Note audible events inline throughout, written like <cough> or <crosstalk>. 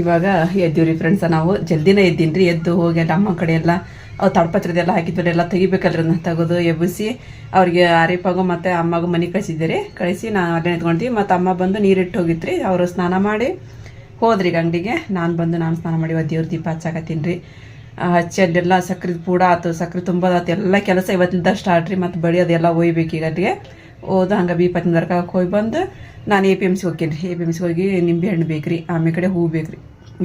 ಇವಾಗ ಎದ್ದೀವ್ರಿ ಫ್ರೆಂಡ್ಸ ನಾವು ಜಲ್ದಿನೇ ಎದ್ದೀನಿ ರೀ ಎದ್ದು ಹೋಗಿ ಎಲ್ಲ ಅಮ್ಮ ಕಡೆ ಎಲ್ಲ ಅವು ತಡಪತ್ರದೆಲ್ಲ ಹಾಕಿದ್ವಲ್ಲ ಎಲ್ಲ ತೆಗಿಬೇಕಲ್ರಿ ಅದನ್ನ ತೆಗೆದು ಎಬ್ಬಿಸಿ, ಅವ್ರಿಗೆ ಅರಿಪಾಗು ಮತ್ತು ಅಮ್ಮಗೂ ಮನೆ ಕಳಿಸಿದ್ದೀರಿ. ಕಳಿಸಿ ನಾನು ಅಲ್ಲೇ ಎತ್ಕೊಂಡಿ ಮತ್ತು ಅಮ್ಮ ಬಂದು ನೀರಿಟ್ಟು ಹೋಗಿತ್ರಿ. ಅವರು ಸ್ನಾನ ಮಾಡಿ ಹೋದ್ರಿ ಈಗ ಅಂಗಡಿಗೆ. ನಾನು ಬಂದು ನಾನು ಸ್ನಾನ ಮಾಡಿ ದೇವ್ರ ದೀಪ ಹಚ್ಚಾಕತ್ತೀನಿ. ರೀ ಹಚ್ಚಿ ಅಲ್ಲೆಲ್ಲ ಸಕ್ರೆ ಪೂಡ ಆಯ್ತು ಸಕ್ರೆ ತುಂಬೋದಾತು ಎಲ್ಲ ಕೆಲಸ ಇವತ್ತಿಂದ ಸ್ಟಾರ್ಟ್ ರೀ, ಮತ್ತು ಅದೆಲ್ಲ ಒಯ್ಬೇಕು ಈಗ ಅಲ್ಲಿಗೆ. ಹೋದ ಹಂಗೆ ಬಿ ಇಪ್ಪತ್ತಿನ ದರ್ಕಾಕ್ಕೆ ಹೋಗಿ ಬಂದು ನಾನು ಎ ಪಿ ಎಂ ಸಿ ಹೋಗ್ತೀನಿ ರೀ ಎ ಪಿ ಎಂ ಸಿ ಹೋಗಿ ನಿಂಬೆಹಣ್ಣು ಬೇಕು ರೀ ಆಮೇಲೆ ಕಡೆ ಹೂವು ಬೇಕು ರೀ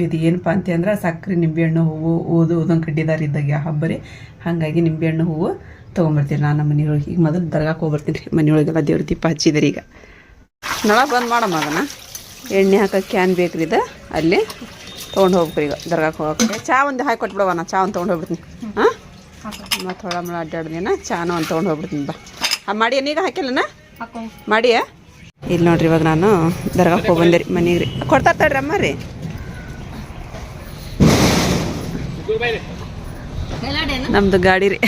ಇದು ಏನಪ್ಪ ಅಂತ ಅಂದ್ರೆ ನಿಂಬೆ ನಿಂಬೆಹಣ್ಣು ಹೂವು ಓದು ಓದೊಂದು ಕಡ್ಡಿದಾರ ಇದ್ದಾಗ ಹಬ್ಬ ರೀ? ಹಾಗಾಗಿ ನಿಂಬೆಹಣ್ಣು ಹೂವು ತೊಗೊಂಬರ್ತೀನಿ ನಾನು ನಮ್ಮ ಮನೆಯೊಳಗೆ ಈಗ ಮೊದಲು ದರ್ಗಾಕ್ಕೆ ಹೋಗ್ಬರ್ತೀನಿ ರೀ ಮನೆಯೊಳಗೆಲ್ಲ ದೇವ್ರ ದೀಪ ಹಚ್ಚಿದೆ ಈಗ. ನಳ ಬಂದ್ ಮಾಡಮ್ಮ ಅದನ್ನು. ಎಣ್ಣೆ ಹಾಕೋಕೆ ಕ್ಯಾನ್ ಬೇಕ್ರಿ ಇದು. ಅಲ್ಲಿ ತೊಗೊಂಡು ಹೋಗ್ಬೇಕು ಈಗ ದರ್ಗಾಕ್ಕೆ ಹೋಗೋಕೆ ಚಾ ಒಂದು ಹಾಕಿ ಕೊಟ್ಬಿಡವ ನಾ. ಚಾ ಒಂದು ತೊಗೊಂಡು ಹೋಗ್ಬಿಡ್ತೀನಿ. ಹಾಂ? ಮತ್ತು ಹೊಳ ಮಳ ಅಡ್ಡಾಡ್ದಿನ. ಚಾನು ಒಂದು ತೊಗೊಂಡು ಹೋಗ್ಬಿಡ್ತೀನಿ ಬಾ. ಮಾಡಿ ಏನೀಗ ಹಾಕಿಲ್ಲನ ಮಾಡಿಯ? ಇಲ್ಲಿ ನೋಡ್ರಿ ಇವಾಗ ನಾನು ದರ್ಗಾಕ್ ಹೋಗಿ ಬಂದೆ ರೀ ಮನೆಗೆ ರೀ. ಕೊಡ್ತಾ ತಡ್ರಿ ಅಮ್ಮ ರೀ. ನಮ್ದು ಗಾಡಿ ರೀ.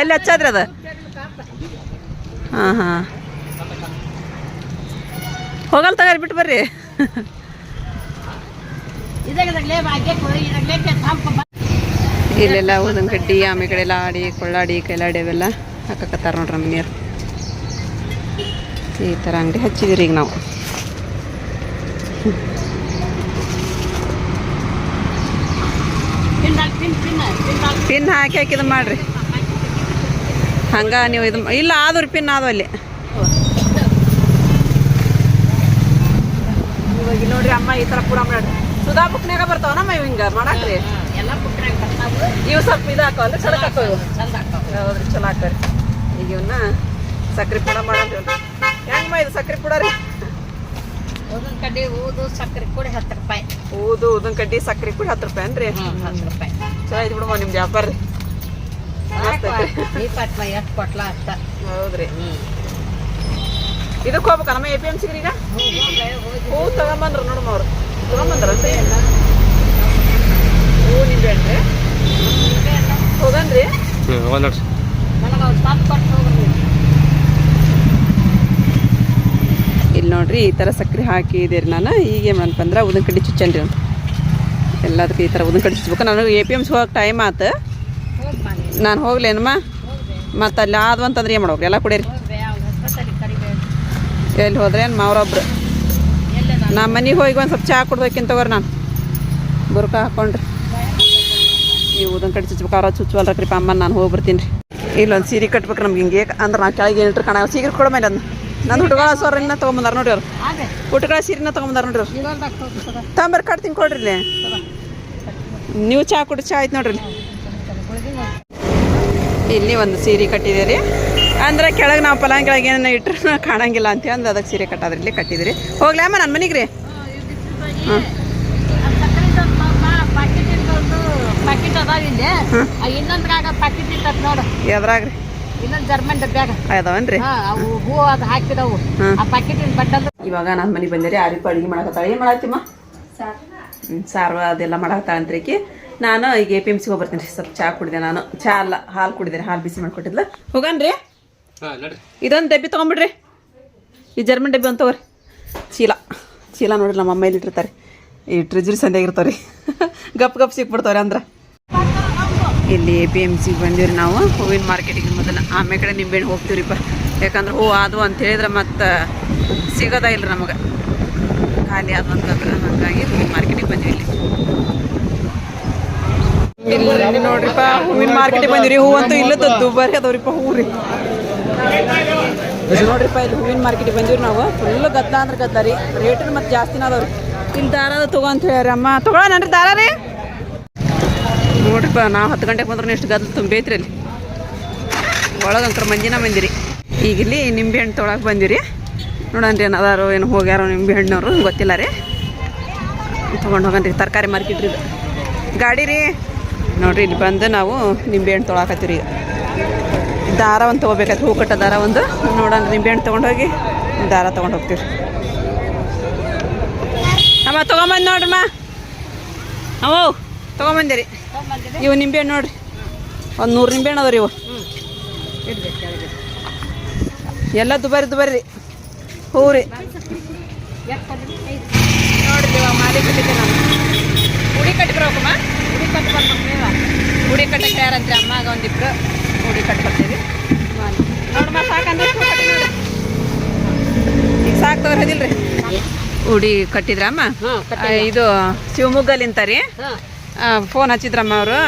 ಎಲ್ಲಿ ಹಚ್ಚಾದ್ರಿ ಅದ? ಹಾಂ ಹಾಂ. ಹೋಗಲ್ ತಗಾರಿ ಬಿಟ್ಟು ಬರ್ರಿ. ಇಲ್ಲೆಲ್ಲ ಊದನ್ ಕಡ್ಡಿ ಆಮೇಲೆ ಕಡೆ ಎಲ್ಲ ಆಡಿ ಕೊಳ್ಳಾಡಿ ಕೈಲಾಡಿ ಅವೆಲ್ಲ ಹಾಕಕತ್ತಾರ ನೋಡ್ರಿ ಮನೆಯವ್ರು. ಈ ಥರ ಅಂಗಡಿ ಹಚ್ಚಿದಿರಿ ಈಗ ನಾವು. ಪಿನ್ ಹಾಕಿ ಹಾಕಿ ಇದು ಮಾಡ್ರಿ. ಹಂಗ ನೀವು ಇದು ಇಲ್ಲ ಆದ್ರಿ ಪಿನ್ ಆದವು ಅಲ್ಲಿ. ಇವಾಗ ಇಲ್ಲಿ ನೋಡ್ರಿ ಅಮ್ಮ ಈ ಥರ ಕೂಡ ಮಾಡಿ ಸುಧಾ ಬುಕ್ನ್ಯಾಗ ಬರ್ತಾವ ನಮ್ಮ ಇವ್ ಹಿಂಗ ಮಾಡಾಕ್ರಿ? ಇವು ಸ್ವಲ್ಪ ಇದು ಹಾಕವಲ್ಲ ಚಲಕ್ ಹಾಕೋ ಹೌದ್ರಿ ಚಲೋ ಹಾಕೋರಿ ಈಗ ಇವನ್ನ ಸಕ್ರೆ ಪುಡ ಮಾಡಂತೀವಿ ಹೆಂಗಮ್ಮ ಇದು ಸಕ್ರೆ ಪುಡ ರೀ? ಒಂದೊಂದ್ ಕಡೆ ಊದು ಸಕ್ರೆ ಪುಡಿ ಹತ್ತು ರೂಪಾಯಿ. ಊದು ಉದನ್ ಕಡ್ಡಿ ಸಕ್ರೆ ಕೂಡ ಹತ್ತು ರೂಪಾಯಿ ಅನ್ರಿ ಹತ್ತು ರೂಪಾಯಿ. ಚಲೋ ಇದು ಬಿಡಮ್ಮ ನಿಮ್ದು ವ್ಯಾಪಾರ ರೀ. ಇಪ್ಪತ್ತು ಎಷ್ಟು ಕೊಟ್ಲ ಅಷ್ಟ. ಹೌದ್ರಿ. ಇದಕ್ಕೆ ಹೋಗ್ಬೇಕ ನಮ್ಮ ಎ ಪಿ ಎಂ ಸಿಗ್ರಿ ಈಗ? ಹೂ ತಗೊಂಬಂದ್ರು ನೋಡಮ್ಮ ಅವ್ರು. ತಗೊಂಬಂದ್ರ ಹೂ ನಿಂಬೆ ಹಣ್ರಿ ಹೋಗನ್ರಿ. ನನಗೆ ಅವ್ರು ತಂದು ಕೊಟ್ಟು ಹೋಗ್ರಿ. ಇಲ್ಲಿ ನೋಡ್ರಿ ಈ ಥರ ಸಕ್ಕರೆ ಹಾಕಿದ್ದೀರಿ ನಾನು. ಈಗ ಏನು ಅಂತಂದ್ರೆ ಉದನ್ ಕಡ್ಡಿ ಚುಚ್ಚನ್ರಿ ಎಲ್ಲದಕ್ಕೆ ಈ ಥರ ಉದನ್ ಕಡ್ಡಿ ಚುಚ್ಬೇಕು. ನನಗೆ ಎ ಪಿ ಎಮ್ಸ್ ಹೋಗಕ್ಕೆ ಟೈಮ್ ಆತು. ನಾನು ಹೋಗ್ಲೇನಮ್ಮ? ಮತ್ತು ಅಲ್ಲಿ ಆದ್ವು ಅಂತಂದ್ರೆ ಏನು ಮಾಡ್ಬೇಕು ಎಲ್ಲ ಕುಡೀರಿ. ಎಲ್ಲಿ ಹೋದ್ರೆ ಏನು ಎಲ್ಲದ ನಮ್ಮ ಮನೆಗೆ ಹೋಗಿ ಒಂದು ಸ್ವಲ್ಪ ಚಹಾ ಕೊಡ್ಬೇಕಿಂತ ತಗೋರಿ ನಾನು. ಬುರ್ಕ ಹಾಕೊಂಡ್ರಿ. ಈ ಉದನ್ ಕಡೆ ಚುಚ್ಬೇಕು. ಅವ್ರ ಚುಚ್ಚುವಲ್ರಕ್ರಿಪ್ಪ ಅಮ್ಮ ನಾನು ಹೋಗಿ ಬರ್ತೀನಿ ರೀ. ಇಲ್ಲೊಂದು ಸೀರೆ ಕಟ್ಬೇಕು ನಮ್ಗೆ ಹಿಂಗೆ. ಅಂದ್ರೆ ನಾವು ಕೆಳಗೆ ಏನಿಟ್ರು ಕಣ. ಸೀರೆ ಕೊಡೋ ಮೇಲೆ ಅದನ್ನ ನಾನು ಹುಡುಗಳ ಸೋರನ್ನ ತೊಗೊಂಬಂದಾರ ನೋಡಿ ಅವ್ರು. ಹುಟ್ಟುಗಳ ಸೀರಿನ ತೊಗೊಂಬಂದಾರ ನೋಡ್ರಿ ಅವ್ರು. ತಂಬರ್ ಕಟ್ತೀನಿ ಕೊಡ್ರಿ ಇಲ್ಲಿ. ನೀವು ಚಹಾ ಕುಡಿ ಚಾ ಆಯ್ತು ನೋಡ್ರಿ ಇಲ್ಲಿ. ಒಂದು ಸೀರೆ ಕಟ್ಟಿದೆ ರೀ. ಅಂದ್ರೆ ಕೆಳಗೆ ನಾವು ಪಲಾಂಗ್ ಕೆಳಗೆ ಏನನ್ನ ಇಟ್ರು <laughs> ಕಾಣಂಗಿಲ್ಲ ಅಂತ ಅಂದು ಅದಕ್ಕೆ ಸೀರೆ ಕಟ್ಟಾದ್ರಿ ಇಲ್ಲಿ ಕಟ್ಟಿದ್ರಿ. ಹೋಗ್ಲಾಮ ನನ್ನ ಮನೆಗೆ ರೀ? ಹಾಂ. ಪ್ಯಾಕೆಟ್ ಅದಾವ ಇಲ್ಲಿ ಇನ್ನೊಂದ್ರಾಗ ನೋಡು. ಯಾವ್ದ್ರಾಗ ರೀ ಇನ್ನೊಂದ್ ಜರ್ಮನ್ ಡಬ್ಬ್ಯಾಗ ಅದಾವನ್ರಿ? ಹಾ ಅವು ಹೂ ಅದು ಹಾಕಿದವು. ಆ ಪ್ಯಾಕೆಟಿನ ಬಟ್ಟಲ್ ಇವಾಗ ನನ್ನ ಮನೆ ಬಂದೆ ರೀ ಆರಿಪ ಅಡುಗೆ ಮಾಡಕತ್ತಾಳ. ಏನು ಮಾಡತ್ತಿಮ್ಮ? ಸಾರು ಅದೆಲ್ಲ ಮಾಡಕತ್ತಾಳ ಅಂತ್ರಿಕಿ ನಾನು ಈಗ ಎ ಪಿ ಎಂ ಸಿ ಹೋಗ್ಬರ್ತೀನಿ ರೀ ಸ್ವಲ್ಪ ಚಹಾ ಕುಡಿದೆ ನಾನು. ಚಹಾ ಅಲ್ಲ ಹಾಲು ಕುಡಿದೆ ಹಾಲು ಬಿಸಿ ಮಾಡ್ಕೊಟ್ಟಿದ್ಲ. ಹೋಗನ್ರಿ. ಇದೊಂದು ಡಬ್ಬಿ ತೊಗೊಂಬಿಡ್ರಿ. ಈ ಜರ್ಮನ್ ಡಬ್ಬಿ ಒಂದು ತಗೋರಿ. ಚೀಲ. ಚೀಲ ನೋಡ್ರಿ ನಮ್ಮ ಅಮ್ಮ ಇಲ್ಲಿ ಇಟ್ಟಿರ್ತಾರೆ ಈ ಟ್ರೆಜರಿ ಸಂಧ್ಯಾಗ ಇರ್ತಾವ್ರಿ. ಗಪ್ ಗಪ್ ಸಿಕ್ಬಿಡ್ತಾವ್ರಿ ಅಂದ್ರೆ. ಇಲ್ಲಿ ಎ ಪಿ ಎಂ ಸಿಗೆ ಬಂದಿವ್ರಿ ನಾವು. ಹೂವಿನ ಮಾರ್ಕೆಟಿಗೆ ಮೊದಲು ಆಮೇಲೆ ಕಡೆ ನಿಂಬೆಹಣ್ಣು ಹೋಗ್ತೀವ್ರಿಪ್ಪ ಯಾಕಂದ್ರೆ ಹೂ ಆದವು ಅಂತ ಹೇಳಿದ್ರೆ ಮತ್ತೆ ಸಿಗೋದ ಇಲ್ಲ ನಮಗೆ. ಖಾಲಿ ಆದವು ಅಂತಂದ್ರೆ ಹಾಗಾಗಿ ಹೂವಿನ ಮಾರ್ಕೆಟಿಗೆ ಬಂದಿವಿ ಇಲ್ಲಿ. ನೋಡ್ರಿಪ್ಪ ಹೂವಿನ ಮಾರ್ಕೆಟಿಗೆ ಬಂದಿರಿ ಹೂ ಅಂತೂ ಇಲ್ಲದ ದುಬಾರಿ ಅದಾವ್ರಿಪ್ಪ ಹೂ ರೀ ನೋಡ್ರಿಪ್ಪ ಇಲ್ಲಿ ಹೂವಿನ ಮಾರ್ಕೆಟಿಗೆ ಬಂದಿವ್ರಿ ನಾವು. ಫುಲ್ ಗದ್ದ ಅಂದ್ರೆ ಗದ್ದ ರೀ. ರೇಟ್ ಮತ್ತೆ ಜಾಸ್ತಿನ ಅದಾವ್ರಿ. ಇಲ್ಲಿ ದಾರ ತಗೋ ಅಂತ ಹೇಳ್ರಿ ಅಮ್ಮ ತಗೊಳ್ಳೋಣನ್ರಿ ದಾರ ರೀ? ನೋಡ್ರಿಪ್ಪ ನಾವು ಹತ್ತು ಗಂಟೆಗೆ ಬಂದ್ರೆ ಎಷ್ಟು ಗದ್ದಲು ತುಂಬೈತ್ರಿ ಅಲ್ಲಿ. ಒಳಗಂತ್ರ ಮಂದಿನ ಬಂದಿರಿ. ಈಗ ಇಲ್ಲಿ ನಿಂಬೆ ಹಣ್ಣು ತೊಳಕ್ಕೆ ಬಂದಿರಿ. ನೋಡನ್ರಿ ಏನು ಅದಾರು ಏನು ಹೋಗ್ಯಾರೋ ನಿಂಬೆಹಣ್ಣವ್ರು ಗೊತ್ತಿಲ್ಲ ರೀ. ತೊಗೊಂಡು ಹೋಗನ್ರಿ ತರಕಾರಿ ಮಾರ್ಕೆಟ್ ರೀ ಗಾಡಿ ರೀ. ನೋಡ್ರಿ, ಇಲ್ಲಿ ಬಂದು ನಾವು ನಿಂಬೆ ಹಣ್ಣು ತೊಳಕತ್ತೀರಿ ಈಗ. ದಾರ ಒಂದು ತೊಗೋಬೇಕಾಯ್ತು, ಹೂ ಕಟ್ಟ ದಾರ ಒಂದು. ನೋಡೋಣ ನಿಂಬೆಹಣ್ಣು ತೊಗೊಂಡೋಗಿ ದಾರ ತೊಗೊಂಡು ಹೋಗ್ತೀವಿ ಅಮ್ಮ, ತೊಗೊಂಬಂದು ನೋಡ್ರಮ್ಮ. ಅವು ತೊಗೊಂಬಂದಿರಿ. ಇವು ನಿಂಬೆ ನೋಡ್ರಿ. ಒಂದು ನೂರು ನಿಂಬೆಹಣ್ಣು ಅದಾವ್ರಿ ಇವು. ಎಲ್ಲ ದುಬಾರಿ ದುಬಾರಿ. ಹೂ ರೀ. ನೋಡ್ರಿ ಮಾಲಿ ಬಿಟ್ಟಿದ್ದೆ ನಾನು. ಉಡಿ ಕಟ್ಟಿ ಬರ್ಬೇಕು ಉಡಿ ಕಟ್ಟಕ್ಕೆ ಯಾರಂತ್ರಿ ಅಮ್ಮಾಗ ಒಂದಿಬ್ರು. ಉಡಿ ಕಟ್ಟಿ ಬರ್ತೀವಿ. ನೋಡಮ್ಮ ಸಾಕಂದ್ರೆ ಈಗ ಸಾಕು ತಗೋದಿಲ್ರಿ ಉಡಿ ಕಟ್ಟಿದ್ರಮ್ಮ ಇದು ಶಿವಮೊಗ್ಗಲಿಂತ ರೀ. ಫೋನ್ ಹಚ್ಚಿದ್ರಮ್ಮ ಅವರು.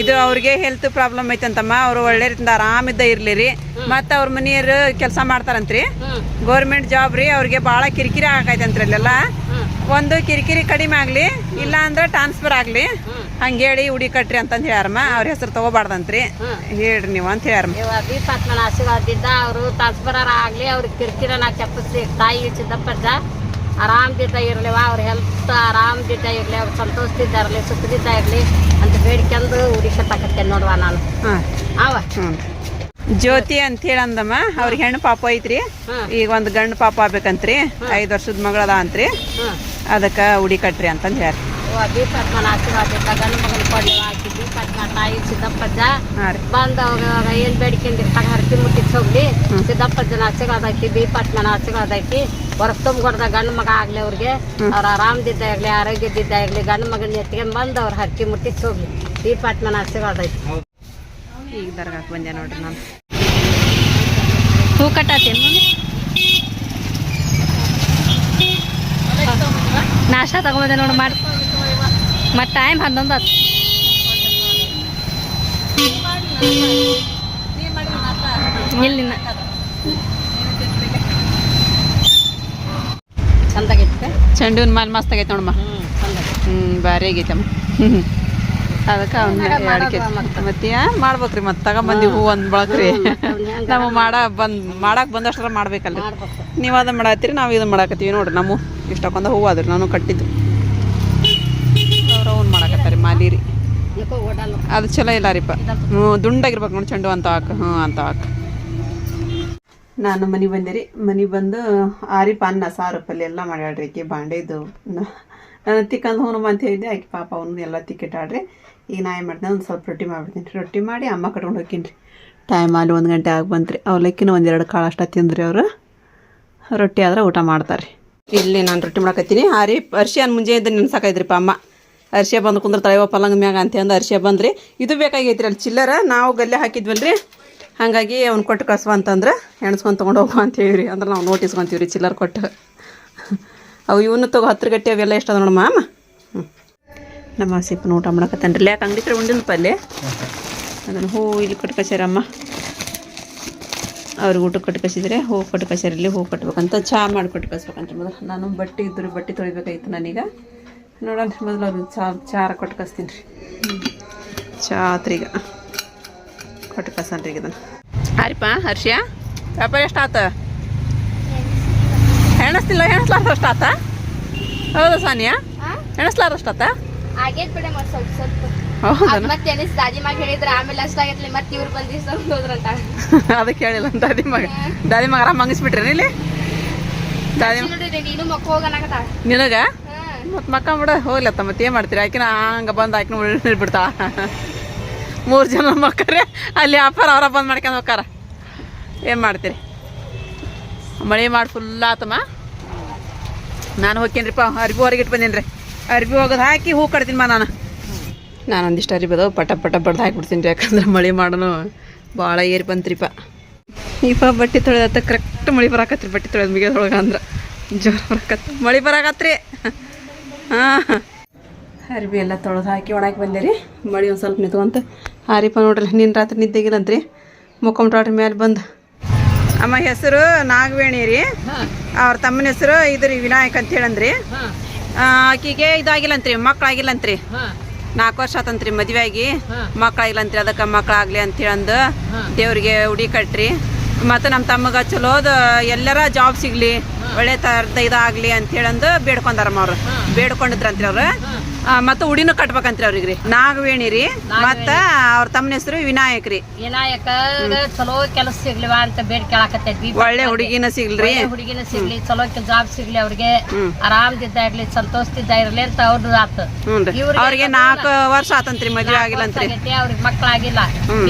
ಇದು ಅವ್ರಿಗೆ ಹೆಲ್ತ್ ಪ್ರಾಬ್ಲಮ್ ಐತಂತಮ್ಮ. ಅವರು ಒಳ್ಳೆ ರೀತಿಯಿಂದ ಆರಾಮಿದ್ದ ಇರ್ಲಿ ರೀ. ಮತ್ತು ಅವ್ರ ಮನೆಯವರು ಕೆಲಸ ಮಾಡ್ತಾರಂತ್ರಿ. ಗೌರ್ಮೆಂಟ್ ಜಾಬ್ ರೀ, ಅವ್ರಿಗೆ ಭಾಳ ಕಿರಿಕಿರಿ ಆಗೈತಂತ್ರಿ ಅಲ್ಲೆಲ್ಲ. ಒಂದು ಕಿರಿಕಿರಿ ಕಡಿಮೆ ಆಗಲಿ ಇಲ್ಲ ಅಂದ್ರೆ ಟ್ರಾನ್ಸ್ಫರ್ ಆಗಲಿ. ಹಂಗೆ ಹೇಳಿ ಉಡಿ ಕಟ್ರಿ ಅಂತಂದು ಹೇಳ್ಯಾರಮ್ಮ. ಅವ್ರ ಹೆಸರು ತಗೋಬಾರ್ದಂತ್ರಿ. ಹೇಳ್ರಿ ನೀವು ಅಂತ ಹೇಳ್ಯಾರಮ್ಮ. ಆಶೀರ್ವಾದ ಅವರು ಟ್ರಾನ್ಸ್ಫರ್ ಆಗಲಿ, ಅವ್ರಿಗೆ ನಾ ಚಪ್ಪಿಸಿ ತಾಯಿ ಚಿದ್ದಪ್ಪಜ್ಜ ಆರಾಮದಿದ್ದ ಇರಲಿವ ಅವ್ರ ಹೆಲ್ತ್ ಆರಾಮದಿಂದ ಇರಲಿ ಅವ್ರು ಸಂತೋಷದಿಂದ ಇರಲಿ ಸುಖದಿಂದ ಇರಲಿ ಅಂತ ಬೇಡ್ಕೊಂಡು ಹುಡುಕತ್ತಕತ್ತೆ ನೋಡುವ ನಾನು. ಹಾ. ಅವ ಜ್ಯೋತಿ ಅಂತ ಹೇಳಂದಮ್ಮ ಅವ್ರಿಗೆ ಹೆಣ್ಣು ಪಾಪ ಐತ್ರಿ. ಈಗ ಒಂದು ಗಂಡು ಪಾಪ ಆಗ್ಬೇಕಂತ್ರಿ. ಐದು ವರ್ಷದ ಮಗಳದ ಅಂತ್ರಿ ಅದಕ್ಕೆ ಉಡಿ ಕಟ್ರಿ ಅಂತಂದು ಹೇಳ್ರಿ. ದೀಪಾತ್ಮನ ಆಶೀರ್ವಾದದಿಂದ ಗಂಡು ಮಗನ ತಾಯಿ ಸಿದ್ದಪ್ಪಜ್ಜ. ಏನು ಬೇಡಿಕೊಂಡಿರ್ತಾಗ ಹೋಗ್ಲಿ ಸಿದ್ದಪ್ಪಜ್ಜನ ಆಶೀರ್ವಾದ ಐತಿ ದೀಪಾತ್ಮನ ಆಶೀರ್ವಾದ ಐತಿ ಹೊರಗೆ ತುಂಬಿಕೊಡ್ದ ಗಂಡು ಮಗ ಆಗ್ಲಿ ಅವ್ರಿಗೆ. ಅವ್ರ ಆರಾಮದಿದ್ದ ಆರೋಗ್ಯದಿದ್ದ ಗಂಡು ಮಗನ ಎತ್ಕೊಂಡು ಬಂದು ಅವ್ರ ಹರಕೆ ಮುಟ್ಟಿಸಿ ಹೋಗ್ಲಿ ದೀಪಾತ್ಮನ ಆಶೀರ್ವಾದ ಐತಿ ಈಗ ದರ್ಗಾಕ್ ಬಂದೆ ನೋಡ್ರಿ ನಾನು. ಹೂ ಕಟ್ಟಾತೇನು ನಾಶ ತಗೊಂಬಂದೆ ನೋಡಿ ಮಾಡಿ. ಮತ್ತೆ ಟೈಮ್ ಹನ್ನೊಂದು ಹತ್ತು ಇಲ್ಲಿ ಚಂದಾಗೈತೆ ಮಾಲ್ ಮಸ್ತ್ ಆಗೈತೆ ನೋಡಮ್ಮ. ಹ್ಞೂ ಹ್ಞೂ ಭಾರಿ ಆಗೈತಮ್ಮ ಹ್ಞೂ ಅದಕ್ಕೆ ಅವ್ನ ಅಡಿಕೆ ಮತ್ತೆ? ಮಾಡ್ಬೇಕ್ರಿ ಮತ್ತೆ? ತಗೊಂಬಂದಿ ಹೂ ಒಂದು ಬಳಕ್ರಿ. ನಾವು ಮಾಡ ಬಂದ್ ಮಾಡಕ್ಕೆ ಬಂದಷ್ಟರ ಮಾಡ್ಬೇಕಲ್ಲ ಮಾಡ್ಬೇಕು. ನೀವು ಅದನ್ನ ಮಾಡತ್ತೀರಿ ನಾವು ಇದನ್ನ ಮಾಡಾಕತ್ತೀವಿ ನೋಡ್ರಿ. ನಮ್ಮ ಇಷ್ಟಕ್ಕೊಂದು ಹೂವು ಅದ್ರಿ ನಾನು ಕಟ್ಟಿದ್ದು. ಅವ್ನು ರೀ ಅದು ಚಲೋ ಇಲ್ಲ ರೀಪ. ಹ್ಞೂ ದುಂಡಾಗಿರ್ಬೇಕು ನೋಡಿ ಚೆಂಡು ಅಂತ ಹಾಕ ಹ್ಞೂ ಅಂತ ಹಾಕ. ನಾನು ಮನೆ ಬಂದೆ ರೀ ಮನೆ ಬಂದು ಆರಿ ಅನ್ನ ಸಾರು ಪಲ್ಯ ಎಲ್ಲ ಮಾಡ್ಯಾಡ್ರಿ ಆಕೆ ಬಾಂಡೆದು. ನಾನು ತಿಕ್ಕಂದು ಹೋನು ಅಂತ ಹೇಳಿದ್ದೆ. ಆಕೆ ಪಾಪ ಅವನು ಎಲ್ಲ ತಿಕ್ಕಿಟ್ಟಾಳ್ರಿ. ಈಗ ನಾ ಏನು ಮಾಡ್ತೀನಿ ಒಂದು ಸ್ವಲ್ಪ ರೊಟ್ಟಿ ಮಾಡ್ಬಿಡ್ತೀನಿ. ರೊಟ್ಟಿ ಮಾಡಿ ಅಮ್ಮ ಕಟ್ಕೊಂಡು ಹೋಗ್ತೀನಿ ರೀ ಟೈಮ್ ಅಲ್ಲಿ ಒಂದು ಗಂಟೆ ಆಗಿ ಬಂತ್ರಿ. ಅವಲಕ್ಕಿನ ಒಂದೆರಡು ಕಾಳು ಅಷ್ಟ ತಿಂದ್ರಿ ಅವರು. ರೊಟ್ಟಿ ಆದ್ರೆ ಊಟ ಮಾಡ್ತಾರೆ ಇಲ್ಲಿ ನಾನು ರೊಟ್ಟಿ ಮಾಡಕತ್ತೀನಿ. ಆರಿ ಅರ್ಶಿಯನ್ ಮುಂಜೆ ಇದ್ದ ನೆನ್ಸಾಕೈತ್ರಿಪ್ಪ ಅಮ್ಮ. ಅರ್ಶಿಯ ಬಂದು ಕುಂದ್ರ ತಳೆವ ಪಲ್ಲಂಗ ಮ್ಯಾಗ ಅಂತಂದು ಅರ್ಶಿಯ ಬಂದ್ರಿ. ಇದು ಬೇಕಾಗೈತ್ರಿ ಅಲ್ಲಿ ಚಿಲ್ಲರ, ನಾವು ಗಲ್ಲೆ ಹಾಕಿದ್ವಲ್ರಿ. ಹಾಗಾಗಿ ಅವ್ನು ಕೊಟ್ಟು ಕಳ್ಸುವ ಅಂತಂದ್ರೆ ಎಣ್ಸ್ಕೊಂಡು ತೊಗೊಂಡು ಹೋಗುವ ಅಂತ ಹೇಳಿರಿ. ಅಂದ್ರೆ ನಾವು ನೋಟಿಸ್ಕೊಂತೀವಿ ರೀ ಚಿಲ್ಲರ್ ಕೊಟ್ಟು. ಅವು ಇವನು ತಗೋ ಹತ್ತು ಗಟ್ಟಿ ಅವೆಲ್ಲ ಎಷ್ಟು ಅದ ನೋಡಮ್ಮ ಹ್ಞೂ ನಮ್ಮ ಸಿಪ್ಪನ ಊಟ ಮಾಡಕತ್ತಾನ್ರಿ. ಯಾಕೆ ಅಂಗಡಿ ಕಡೆ ಉಂಡಿನ ಪಲ್ಲೆ ಅದನ್ನು ಹೂ ಇಲ್ಲಿ ಕಟ್ಕಸ್ಯಾರಮ್ಮ ಅವ್ರಿಗೆ ಊಟ ಕಟ್ಟು ಕಸಿದ್ರೆ ಹೂ ಕಟ್ಟು ಇಲ್ಲಿ ಹೂ ಕಟ್ಬೇಕಂತ ಚಹಾ ಮಾಡಿ ಕೊಟ್ಟು ಮೊದಲು ನಾನು ಬಟ್ಟೆ ಇದ್ರು ಬಟ್ಟೆ ತೊಳಿಬೇಕಾಗಿತ್ತು ನಾನೀಗ ನೋಡೋಣ ಮೊದಲು ಅವ್ರಿಗೆ ಚಾ ಚಾರ ಕೊಟ್ಟು ಕಸ್ತೀನಿ ರೀ. ಚಾತ್ರಿಗ ಕೊಟ್ಟು ಕಸನ್ರಿ ಈಗ ಇದನ್ನು ಆರಿಪ ಹರ್ಷಿಯ? ವ್ಯಾಪಾರ ಎಷ್ಟು ಆತ ಹೆಣಸ್ತಿಲ್ಲ ಹೆಣಸ್ಲಾರ್ದು ಅಷ್ಟು ಆತ ಹೌದಾ ಸಾನಿಯಾ? ಹೆಣಸ್ಲಾರ್ದು ಅಷ್ಟು ಆತ ಆಗೇತ್ ಬಿಡ ಮತ್ತೆ ಸ್ವಲ್ಪ ಸ್ವಲ್ಪ. ಮತ್ತೆ ಎನಿಸ್ ದಾದಿ ಮ್ಯಾಗ ಹೇಳಿದ್ರ ಆಮೇಲೆ ಅಷ್ಟಾಗತ್ಲಿ ಮತ್ತೆ ಇವ್ರು ಬಂದಿ ಸ್ವಲ್ಪ ಹೋದ್ರಂತ. <laughs> ಅದಕ್ಕೆ ಹೇಳಿಲ್ಲ ದಾದಿ ಮಗ. ದಾದಿ ಮಗ ಆರಾಮ್ ಮಂಗಿಸ್ಬಿಟ್ರಿ ಇಲ್ಲಿ? ದಾದಿ ನೋಡ್ರಿ ನೀನು ಮಕ್ಕ ಹೋಗನಾಗತ್ತ ನಿನಗ? ಮತ್ತು ಮಕ್ಕ ಬಿಡ ಹೋಗ್ಲತ್ತ ಮತ್ತೆ ಏನ್ ಮಾಡ್ತೀರಿ? ಆಕಿನ ಹಂಗೆ ಬಂದು ಆಕಿನ ಉಳ್ಬಿಡ್ತಾ ಮೂರು ಜನ ಮಕ್ಕರೇ, ಅಲ್ಲಿ ಅಪ್ಪಾರ ಅವರ ಬಂದ್ ಮಾಡ್ಕೊಂಡು ಹೋಗಾರ ಏನ್ ಮಾಡ್ತೀರಿ? ಮಳೆ ಮಾಡಿ ಫುಲ್ ಆತಮ್ಮ. ನಾನು ಹೋಗ್ಕೇನ್ರಿಪ್ಪ ಅರ್ಬಿ ಹೊರಗೆ ಇಟ್ಟು ಬಂದೇನ್ರಿ. ಅರ್ಬಿ ಹೋಗೋದು ಹಾಕಿ ಹೂ ಕಡ್ತೀನಿ ಮಾ ನಾನು. ನಾನು ಒಂದಿಷ್ಟು ಅರಿಬಿ ಅದಾವ, ಪಟ ಪಟ ಬಡ್ದು ಹಾಕಿಬಿಡ್ತೀನಿ ರೀ ಯಾಕಂದ್ರೆ ಮಳೆ ಮಾಡೋನು ಭಾಳ ಏರಿ ಬಂತ್ರಿಪ್ಪ. ಇಪ್ಪ, ಬಟ್ಟೆ ತೊಳೆದತ್ತ ಕರೆಕ್ಟ್ ಮಳೆ ಬರಾಕತ್ರಿ, ಬಟ್ಟೆ ತೊಳೆದ ಮಿಗದೊಳಗೆ ಅಂದ್ರೆ. ಜೋರು ಬರಾಕತ್ ಮಳೆ ಬರಾಕತ್ರಿ. ಹಾಂ. ಅರ್ಬಿ ಎಲ್ಲ ತೊಳೆದು ಹಾಕಿ ಒಣಗಿ ಬಂದೆ ರೀ ಮಳೆ ಒಂದು ಸ್ವಲ್ಪ ನಿಂತ್ಕೊಂತ ಹಾರಿಪ್ಪ ನೋಡ್ರಿ ನಿನ್ನ ರಾತ್ರಿ ನಿದ್ದೆಗಿಲ್ಲಂತ್ರಿ ಮುಕ್ಕೊಂಬಿಟ್ರಿ ಮೇಲೆ ಬಂದು. ಅಮ್ಮ ಹೆಸರು ನಾಗವೇಣಿ ರೀ. ಅವ್ರ ತಮ್ಮನ ಹೆಸರು ಇದ್ರಿ ವಿನಾಯಕ್ ಅಂತ ಹೇಳಂದ್ರಿ ಆಕಿಗೆ ಇದಾಗಿಲ್ಲಂತ್ರಿ ಮಕ್ಕಳಾಗಿಲ್ಲಂತ್ರಿ ನಾಲ್ಕು ವರ್ಷ ಆತಂತ್ರಿ ಮದ್ವೆ ಆಗಿ. ಮಕ್ಕಳಾಗಿಲ್ಲಂತ್ರಿ ಅದಕ್ಕೆ ಮಕ್ಕಳಾಗ್ಲಿ ಅಂತ ಹೇಳಂದು ದೇವ್ರಿಗೆ ಉಡಿ ಕಟ್ರಿ. ಮತ್ತು ನಮ್ಮ ತಮ್ಮಗ ಚಲೋದ ಎಲ್ಲರ ಜಾಬ್ ಸಿಗ್ಲಿ ಒಳ್ಳೆ ಥರದ ಇದಾಗ್ಲಿ ಅಂತ ಹೇಳಂದು ಬೇಡ್ಕೊಂಡಾರಮ್ಮ ಅವ್ರು. ಬೇಡ್ಕೊಂಡಿದ್ರಂತ್ರಿ ಅವ್ರು. ಮತ್ತು ಉಡಿನೂ ಕಟ್ಬೇಕಂತ್ರಿ ಅವ್ರಿಗೆ ರೀ ನಾಗವೇಣಿ. ರೀ ಮತ್ತು ಅವ್ರ ತಮ್ಮ ಹೆಸರು ವಿನಾಯಕ್ ರೀ ವಿನಾಯಕ ಚಲೋ ಕೆಲಸ ಸಿಗ್ಲಿವ ಅಂತ ಬೇಡಿ ಕೇಳಾಕತ್ತೈತಿ ಒಳ್ಳೆ ಹುಡುಗಿನ ಸಿಗ್ಲಿ. ಹುಡುಗಿನ ಸಿಗ್ಲಿ ಚಲೋ ಜಾಬ್ ಸಿಗ್ಲಿ ಅವ್ರಿಗೆ. ಆರಾಮದಿದ್ದ ಇರ್ಲಿ ಸಂತೋಷದಿದ್ದ ಇರ್ಲಿ ಅಂತ ಅವ್ರದ್ದು ಆತು. ಅವ್ರಿಗೆ ನಾಲ್ಕು ವರ್ಷ ಆತಂತ್ರಿ ಮದ್ವೆ ಆಗಿಲ್ಲಂತ್ರಿ ಅಂತ ಅವ್ರಿಗೆ ಮಕ್ಕಳಾಗಿಲ್ಲ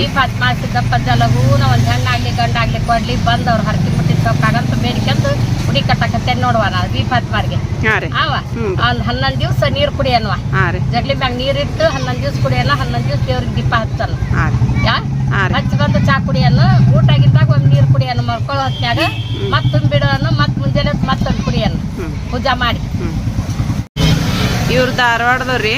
ಈ ಫಾತ್ಮಾ ಸಿದ್ದಪ್ಪ ಲಘೂನ ಒಂದ್ ಹೆಣ್ಣಾಗ್ಲಿ ಗಂಡಾಗ್ಲಿ ಕೊಡ್ಲಿ ಬಂದ್ ಅವ್ರ ಹರಕಿ ಮುಟ್ಟಿದ್ ಸೊಕ್ಕಾಗಂತ ಬೇಡಿಕೊಂಡು ಕಟ್ಟಕತ್ತೇನ್ ಕಟ್ಟಕತ್ತೆ ನೋಡುವ ನಾ ಅವ ಹ್ಮ್. ಅವ್ನ್ ಹನ್ನೊಂದ್ ದಿವ್ಸ ನೀರ್ ಕುಡಿಯನ್ವ ಜಗ್ಲಿ ಮ್ಯಾಗ ಇಟ್ಟು ಹನ್ನೊಂದ್ ದಿವ್ಸ ಕುಡಿಯಲ್ಲ ಹನ್ನೊಂದ್ ದಿವ್ಸ ದೇವ್ರಿಗೆ ದೀಪ ಹಚ್ಚಲ್ಲ. ಹಚ್ಚ ಯಾ? ಬಂದು ಚಾ ಕುಡಿಯಲ್ಲ ಊಟ ಆಗಿದ್ದಾಗ ಒಂದ್ ನೀರ್ ಕುಡಿಯನ್ನು ಮರ್ಕೊಳ್ಳೋ ಹೊತ್ನ್ಯಾಗ ಮತ್ ತುಂಬಿಡೋನು ಮತ್ ಮುಂಜಾನೆ ಮತ್ತೊಂದು ಕುಡಿಯಲ್ಲ ಪೂಜಾ ಮಾಡಿ. ಇವ್ರು ಧಾರವಾಡದವ್ರಿ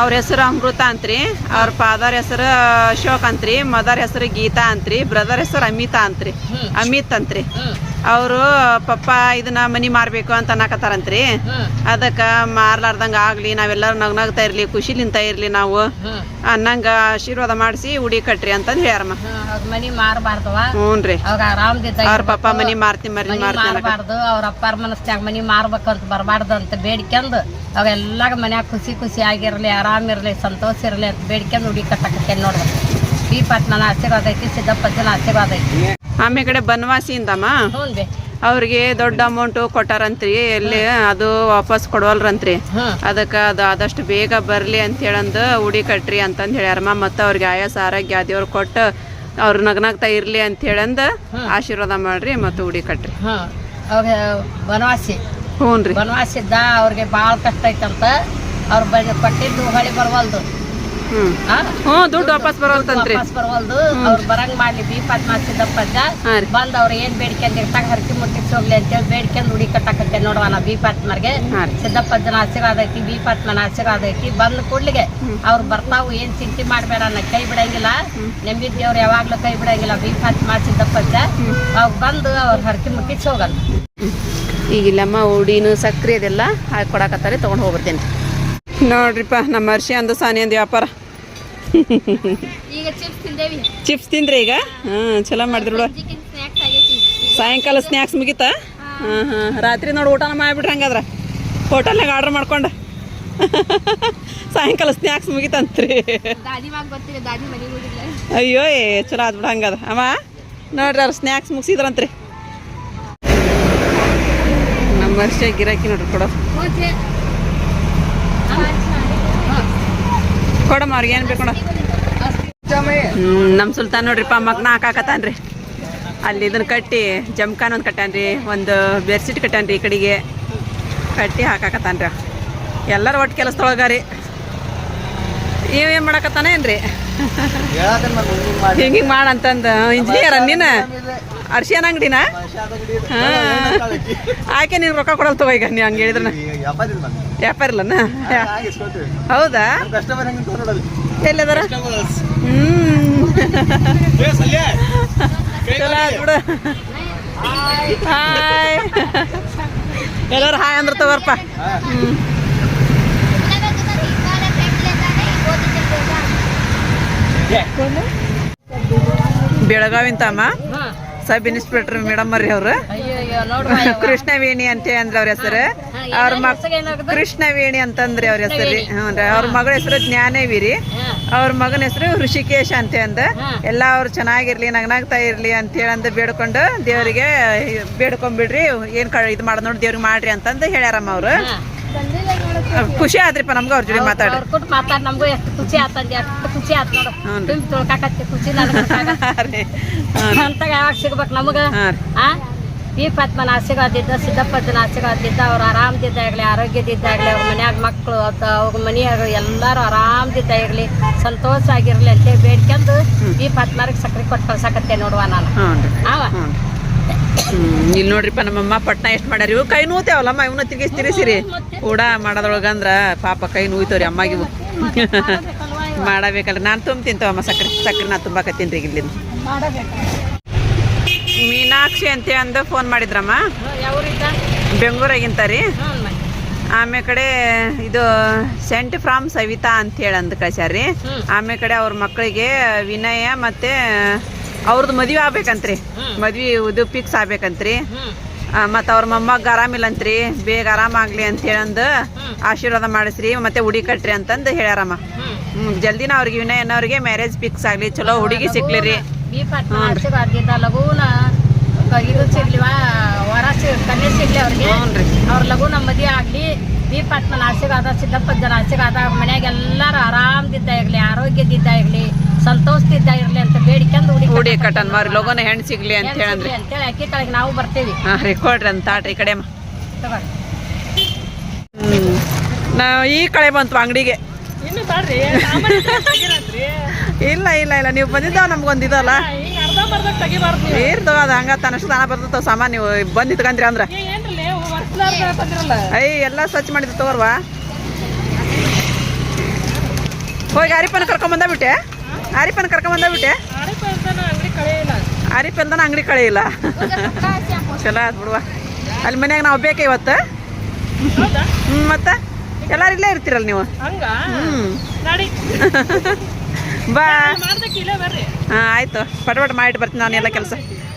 ಅವ್ರ ಹೆಸರು ಅಮೃತ ಅಂತ್ರಿ. ಅವ್ರ ಫಾದರ್ ಹೆಸರು ಅಶೋಕ್ ಅಂತ್ರಿ. ಮದರ್ ಹೆಸರು ಗೀತಾ ಅಂತ್ರಿ. ಬ್ರದರ್ ಹೆಸರು ಅಮಿತಾ ಅಂತ್ರಿ. ಅಮಿತ್ ಅಂತ್ರಿ. ಅವರು ಪಪ್ಪ ಇದನ್ನ ಮನಿ ಮಾರ್ಬೇಕು ಅಂತ ಅನ್ನಕತ್ತಾರಂತ್ರಿ. ಅದಕ್ಕ ಮಾರ್ಲಾರ್ದಂಗ ಆಗ್ಲಿ ನಾವೆಲ್ಲರೂ ನಗ್ನಗ್ತಾ ಇರ್ಲಿ ಖುಷಿಲಿಂತ ಇರ್ಲಿ ನಾವು. ಅನ್ನಂಗ ಆಶೀರ್ವಾದ ಮಾಡಿಸಿ ಉಡಿ ಕಟ್ರಿ ಅಂತಂದ್ ಹೇಳ್ಯಾರಮ್ಮ. ಅವ್ರ ಮನಿ ಮಾರಬಾರ್ದವ ಹ್ಞೂನ್ರಿ ಅವ್ರ ಪಪ್ಪ ಮನಿ ಮಾರ್ತಿ ಮರಿ ಮಾರಬಾರ್ದು ಅವ್ರ ಅಪ್ಪಾರ ಮನಸ್ನ್ಯಾಗ ಮನಿ ಮಾರ್ಬೇಕಂತ ಬರಬಾರ್ದು ಅಂತ ಬೇಡ್ಕೊಂಡು ಅವೆಲ್ಲಾಗ ಮನ್ಯಾಗ ಖುಷಿ ಖುಷಿ ಆಗಿರ್ಲಿ ಆರಾಮಿರ್ಲಿ ಸಂತೋಷ ಇರ್ಲಿ ಅಂತ ಬೇಡ್ಕೊಂಡು ಉಡಿ ಕಟ್ಟಕತ್ತೇನೆ ನೋಡ್ಬೇಕು ಪಟ್ನನ ಆಶೀರ್ವಾದ ಐತಿ ಸಿದ್ದಪ್ಪನ ಆಶೀರ್ವಾದ ಐತಿ. ಆಮೇ ಕಡೆ ಬನವಾಸಿಯಿಂದಮ್ಮ? ಬೇ ಅವ್ರಿಗೆ ದೊಡ್ಡ ಅಮೌಂಟ್ ಕೊಟ್ಟಾರಂತ್ರಿ ಎಲ್ಲಿ ಅದು ವಾಪಸ್ ಕೊಡವಲ್ರಂತ್ರಿ. ಅದಕ್ಕ ಅದು ಆದಷ್ಟು ಬೇಗ ಬರಲಿ ಅಂತ ಹೇಳಂದು ಉಡಿ ಕಟ್ರಿ ಅಂತಂದು ಹೇಳ್ಯಾರಮ್ಮ. ಮತ್ತು ಅವ್ರಿಗೆ ಆಯಾಸ ಆರೋಗ್ಯ ದೇವ್ರು ಕೊಟ್ಟು ಅವ್ರ ನಗ್ನಾಗ್ತಾ ಇರಲಿ ಅಂತ ಹೇಳಂದು ಆಶೀರ್ವಾದ ಮಾಡ್ರಿ ಮತ್ತು ಉಡಿ ಕಟ್ರಿ. ಬನವಾಸಿ. ಹ್ಞೂ ರೀ ಬನವಾಸಿದ್ದ ಅವ್ರಿಗೆ ಭಾಳ ಕಷ್ಟ ಐತಂತ. ಅವ್ರು ಬ ಕೊಟ್ಟಿದ್ದು ಹೊಳಿ ಬರವಲ್ದು. ಹ್ಞೂ ದುಡ್ಡು ವಾಪಸ್ ಬರೋಲ್ತಂತ್ರಿ. ವಾಪಸ್ ಬರವಲ್ದು. ಅವ್ರು ಬರಂಗ್ ಮಾಡ್ಲಿ ಬಿ ಪದ್ಮಾಸಿದ್ದಪ್ಪಜ್ಜ ಹಾಂ ಬಂದು ಅವ್ರು ಏನ್ ಬೇಡ್ಕೊಂಡಿರ್ತಾಗ ಹರಕೆ ಮುಟ್ಟಿಸ್ ಹೋಗ್ಲಿ ಅಂತೇಳಿ ಬೇಡ್ಕೊಂಡು ಹುಡಿ ಕಟ್ಟಾಕತ್ತೆ ನೋಡುವ ನಾ ಬಿ ಪಾತ್ಮರ್ಗೆ ಸಿದ್ದಪ್ಪಜ್ಜನ ಆಶೀರ್ವಾದ ಐತಿ ಬಿ ಪಾತ್ಮನ ಆಶೀರ್ವಾದ ಐತಿ. ಬಂದ್ ಕೂಡ್ಲಿಗೆ ಅವ್ರು ಬರ್ತಾವು ಏನ್ ಚಿಂತೆ ಮಾಡ್ಬೇಡ ನಾ ಕೈ ಬಿಡಂಗಿಲ್ಲ. ನೆಂಬಿದ್ದೇವ್ರು ಯಾವಾಗ್ಲೂ ಕೈ ಬಿಡಂಗಿಲ್ಲ ಬಿ ಪಾತ್ಮ ಸಿದ್ದಪ್ಪಜ್ಜ. ಅವ್ ಬಂದು ಅವ್ರ ಹರಕೆ ಮುಟ್ಟಿಸ್ ಹೋಗಲ್ಲ. ಈಗ ಇಲ್ಲಮ್ಮ ಉಡಿನು ಸಕ್ರೆ ಅದೆಲ್ಲ ಹಾಕಿ ಕೊಡಕತ್ತಾರೆ ತೊಗೊಂಡು ಹೋಗ್ಬಿಡ್ತೀನಿ. ನೋಡ್ರಿಪ್ಪ ನಮ್ಮ ಅರ್ಶಿ ಅಂದ ಸಾನಿ ಅಂದ ವ್ಯಾಪಾರ. ಚಿಪ್ಸ್ ತಿಂದ್ರಿ ಈಗ? ಹಾಂ ಚಲೋ ಮಾಡಿದ್ರು ಸಾಯಂಕಾಲ ಸ್ನ್ಯಾಕ್ಸ್ ಮುಗೀತಾ? ಹಾಂ. ಹಾಂ ರಾತ್ರಿ ನೋಡಿ ಊಟನ ಮಾಡಿಬಿಟ್ರಿ ಹಂಗಾದ್ರೆ. ಹೋಟೆಲ್ನಾಗ ಆರ್ಡ್ರ್ ಮಾಡ್ಕೊಂಡು. ಸಾಯಂಕಾಲ ಸ್ನ್ಯಾಕ್ಸ್ ಮುಗೀತಂತ್ರಿ. ಅಯ್ಯೋ ಏ ಚಲೋ ಆದ್ಬಿಡ ಹಂಗದ ಅಮ್ಮ ನೋಡ್ರಿ ಅವ್ರು ಸ್ನ್ಯಾಕ್ಸ್ ಮುಗಿಸಿದ್ರಂತ್ರಿ. ನಮ್ಮ ವರ್ಷ ಗಿರಾಕಿ ನೋಡ್ರಿ ಕೊಡೋ. ಕೊಡಮ್ಮ ಅವ್ರಿಗೆ ಏನು ಬೇಕು ನೋಡ ನಮ್ಮ ಸುಲ್ತಾನ್ ನೋಡ್ರಿಪ್ಪ, ಮಗ್ನ ಹಾಕಾಕತ್ತಾನ್ರಿ. ಅಲ್ಲಿ ಇದನ್ನ ಕಟ್ಟಿ ಜಮ್ಕಾನ್ ಒಂದು ಕಟ್ಟಾನ್ರಿ ಒಂದು ಬೆಡ್ಶೀಟ್ ಕಟ್ಟಾನ್ರಿ ಈ ಕಡೆಗೆ. ಕಟ್ಟಿ ಹಾಕಾಕತ್ತಾನ್ರಿ. ಎಲ್ಲರೂ ಒಟ್ಟು ಕೆಲಸದೊಳಗಾರಿ ಏನು ಮಾಡಕತ್ತಾನ ಏನ್ರಿ? ಹಿಂಗೆ ಮಾಡ ಅಂತಂದ. ಇಂಜಿನಿಯರ್ ನೀನು? ಅರ್ಶಿಯನ್ ಅಂಗಡಿನ? ಹಾಂ. ಆಕೆ ನೀನು ರೊಕ್ಕ ಕೊಡಲ್ ತಗೋ ಈಗ ನೀ ಹಂಗೆ ಹೇಳಿದ್ರ ವ್ಯಾಪಾರ ಇಲ್ಲ ಹೌದಾ? ಎಲ್ಲದರ? ಹ್ಮ್. ಚಲೋ ಬಿಡು. ಹಾಯ್. ಎಲ್ಲರೂ ಹಾಯ್ ಅಂದ್ರೆ ತಗೋರ್ಪ Belagavi hmm. Sub inspector madam ಅವ್ರಿ ಅವ್ರು. ಕೃಷ್ಣವೇಣಿ ಅಂತ ಅಂದ್ರೆ ಅವ್ರ ಹೆಸರು. ಅವ್ರ ಮಕ್ ಕೃಷ್ಣವೇಣಿ ಅಂತಂದ್ರಿ ಅವ್ರ ಹೆಸರು. ಹ್ಞೂ ರೀ ಅವ್ರ ಮಗಳ ಹೆಸರು ಜ್ಞಾನೇವಿರಿ. ಅವ್ರ ಮಗನ ಹೆಸರು ಋಷಿಕೇಶ್ ಅಂತ ಅಂದ. ಎಲ್ಲ ಅವ್ರು ಚೆನ್ನಾಗಿರ್ಲಿ ನಗನಾಗ್ತಾ ಇರ್ಲಿ ಅಂತ ಹೇಳಂದು ಬೇಡ್ಕೊಂಡು ದೇವರಿಗೆ ಬೇಡ್ಕೊಂಡ್ಬಿಡ್ರಿ ಏನ್ ಕ ಇದು ಮಾಡೋದ್ ನೋಡಿ ದೇವ್ರಿಗೆ ಮಾಡ್ರಿ ಅಂತಂದು ಹೇಳ್ಯಾರಮ್ಮ ಅವ್ರು. ಖುಷಿ ಆದ್ರಿಪ್ಪ ನಮ್ಗೆ ಅವ್ರ ಜೊತೆ ಮಾತಾಡಿ. ನಮಗೂ ಎಷ್ಟು ಖುಷಿ ಎಷ್ಟು ಖುಷಿ ಆತ ನೋಡು. ತುಂಬಿ ತೊಳ್ಕಾಕತ್ತಿ ಖುಷಿ ನನಗೆ <laughs> ಯಾವಾಗ ಸಿಗ್ಬೇಕು ನಮಗ? ಹಾಂ ಆ? ಈ ಪದ್ಮನ ಆಶೀರ್ವಾದಿದ್ದ ಸಿದ್ದಪ್ಪನ ಆಶೀರ್ವಾದ ಇದ್ದ ಅವ್ರು ಆರಾಮದಿದ್ದಾಗಲಿ ಆರೋಗ್ಯದಿದ್ದಾಗಲಿ ಅವ್ರ ಮನ್ಯಾಗ ಮಕ್ಕಳು ಅವ್ರ ಮನೆಯಾಗ ಎಲ್ಲರೂ ಆರಾಮದಿದ್ದ ಇರಲಿ ಸಂತೋಷ ಆಗಿರಲಿ ಅಂತೇಳಿ ಬೇಡ್ಕೊಂಡು ಈ ಪದ್ಮರಿಗೆ ಸಕ್ರೆ ಕೊಟ್ಟು ಕಳ್ಸಾಕತ್ತೆ ನೋಡುವ ನಾನು. ಅವ ಇಲ್ಲಿ ನೋಡ್ರಿಪ್ಪ ನಮ್ಮಮ್ಮ ಪಟ್ನ ಎಷ್ಟು ಮಾಡ್ಯಾರ. ಇವು ಕೈ ನೋತೇವಲ್ಲಮ್ಮ ಇವನ್ನ ತಿರ್ಗಿಸ್ತಿರಿ ಸಿರಿ ಕೂಡ ಮಾಡೋದ್ರೊಳಗಂದ್ರ ಪಾಪ ಕೈ ನೋಯ್ತವ್ರಿ ಅಮ್ಮಾಗಿವು ಮಾಡಬೇಕಲ್ರಿ. ನಾನು ತುಂಬ ತಿಂತವಮ್ಮ ಸಕ್ಕರೆ ಸಕ್ರೆ ನಾ ತುಂಬಾಕತ್ತೀನಿ ರೀ ಇಲ್ಲಿಂದ. ಮೀನಾಕ್ಷಿ ಅಂತ ಅಂದ ಫೋನ್ ಮಾಡಿದ್ರಮ್ಮ. ಬೆಂಗ್ಳೂರಾಗಿಂತ ರೀ. ಆಮೇ ಕಡೆ ಇದು ಸೆಂಟ್ ಫ್ರಾಮ್ ಸವಿತಾ ಅಂತ ಹೇಳಿ ಅಂದ್ ಕಳ್ಸ್ಯಾರ್ರಿ ಹ್ಮ್. ಆಮೇಲೆ ಕಡೆ ಅವ್ರ ಮಕ್ಕಳಿಗೆ ವಿನಯ ಮತ್ತೆ ಅವ್ರದ್ದು ಮದ್ವೆ ಆಗ್ಬೇಕಂತ್ರಿ. ಮದ್ವೆ ಇದು ಫಿಕ್ಸ್ ಆಗ್ಬೇಕಂತ್ರಿ. ಮತ್ತು ಅವ್ರ ಮೊಮ್ಮಗ ಆರಾಮಿಲ್ಲಂತ್ರಿ. ಬೇಗ ಆರಾಮಾಗ್ಲಿ ಅಂತ ಹೇಳಂದು ಆಶೀರ್ವಾದ ಮಾಡಿಸ್ರಿ ಮತ್ತೆ ಹುಡಿ ಕಟ್ರಿ ಅಂತಂದು ಹೇಳ್ಯಾರಮ್ಮ. ಜಲ್ದಿನ ಅವ್ರಿಗೆ ವಿನಯ್ ಅನ್ನೋರಿಗೆ ಮ್ಯಾರೇಜ್ ಫಿಕ್ಸ್ ಆಗ್ಲಿ ಚಲೋ ಹುಡುಗಿ ಸಿಕ್ಲಿ ರೀ ಲಗೂನ ಇದು ಸಿಗ್ಲಿವಾ ವರ ಕನ್ಯೆ ಸಿಗ್ಲಿ ಅವ್ರಿಗೆ. ಅವ್ರ ಲಗೂನ ಮದುವೆ ಆಗ್ಲಿ. ಬಿ ಪಾಟ್ಮನ ಆಶೀರ್ವಾದ ಸಿದ್ದಪ್ಪ ಜನ ಆಶೀರ್ವಾದ ಮನ್ಯಾಗ ಎಲ್ಲಾರು ಆರಾಮದಿದ್ದ ಇರಲಿ ಆರೋಗ್ಯದಿದ್ದ ಇರಲಿ ಸಂತೋಷದಿದ್ದ ಇರ್ಲಿ ಅಂತ ಬೇಡಿಕೊಂಡು ಉಡಿ ಕಟ್ಟನ್ ಮಾರಿ ಲೋಗನ ಹೆಣ್ ಸಿಗ್ಲಿ ಅಂತ ಹೇಳಿ ಅಂತೇಳಿ ಅಕ್ಕಿ ಕಡೆಗೆ ನಾವು ಬರ್ತೀವಿ. ಹಾಂ ರೀ ಕೊಡ್ರಿ ಅಂತ ತಾಟ್ರಿ ಈ ಕಡೆ ನಾವು ಈ ಕಡೆ ಬಂತು ಅಂಗಡಿಗೆ? ಇಲ್ಲ ಇಲ್ಲ ಇಲ್ಲ ನೀವು ಬಂದಿದ್ದಾವ ನಮ್ಗೊಂದು ಇದಲ್ಲ. ಅದು ಹಂಗ ತನಷ್ಟು ತಾನ ಬರ್ತದ ಸಾಮಾನ್ ನೀವು ಬಂದಿತ್ಕಂದ್ರಿ ಅಂದ್ರ. ಐ ಎಲ್ಲ ಸ್ವಚ್ಛ ಮಾಡಿದ್ದು ತಗೋರ್ವಾ? ಹೋಗಿ ಆರಿಪನ ಕರ್ಕೊಂಬಂದ ಬಿಟ್ಟೆ? ಆರಿಪನ ಕರ್ಕೊಂಬಂದ ಬಿಟ್ಟೆ? ಆರಿಪ ಅಂತಾನ ಅಂಗಡಿ ಕಳೆಯಿಲ್ಲ ಚಲೋ ಆಯ್ತು ಬಿಡುವ. ಅಲ್ಲಿ ಮನ್ಯಾಗ ನಾವು ಬೇಕೆ ಇವತ್ತು? ಹ್ಮ್ ಹ್ಞೂ ಮತ್ತೆ? ಎಲ್ಲಾರು ಇಲ್ಲೇ ಇರ್ತೀರಲ್ಲ ನೀವು? ಹ್ಮ್. ಹ್ಞೂ ಬಾ. ಹಾ ಆಯ್ತು. ಪಟ ಪಟ ಮಾಡಿಟ್ಟು ಬರ್ತೀನಿ ನಾನು ಎಲ್ಲ ಕೆಲಸ.